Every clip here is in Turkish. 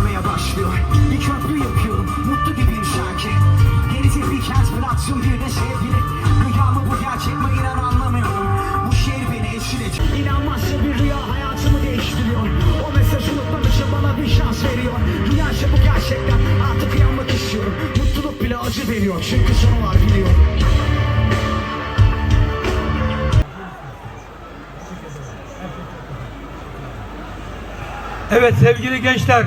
dökmeye başlıyor. Bir köprü yapıyorum mutlu gibiyim sanki Gelecek bir kent bıraksın bir de sevgili. Rüyamı bu gerçek mi inan anlamıyorum. Bu şehir beni eşilecek. İnanmazsa bir rüya hayatımı değiştiriyor. O mesaj unutmam için bana bir şans veriyor. Rüyaysa bu gerçekten artık uyanmak istiyorum. Mutluluk bile acı veriyor. Çünkü sonu var biliyorum. Evet sevgili gençler.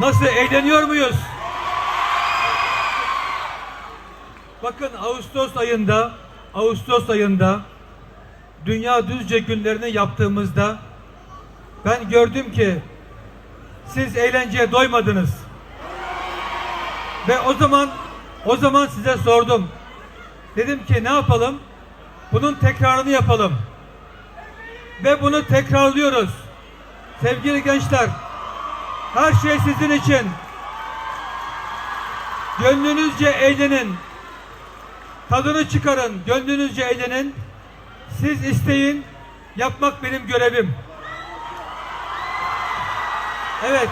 Nasıl eğleniyor muyuz? Bakın Ağustos ayında Ağustos ayında Dünya Düzce günlerini yaptığımızda ben gördüm ki siz eğlenceye doymadınız. Ve o zaman o zaman size sordum. Dedim ki ne yapalım? Bunun tekrarını yapalım. Ve bunu tekrarlıyoruz. Sevgili gençler, her şey sizin için. Gönlünüzce eğlenin. Tadını çıkarın, gönlünüzce eğlenin. Siz isteyin, yapmak benim görevim. Evet,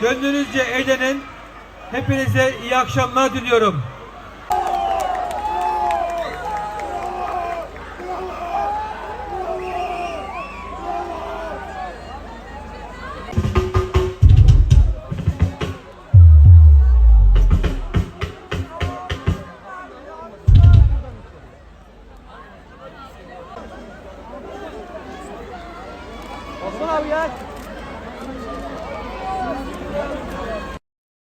gönlünüzce eğlenin. Hepinize iyi akşamlar diliyorum. Osman abi gel.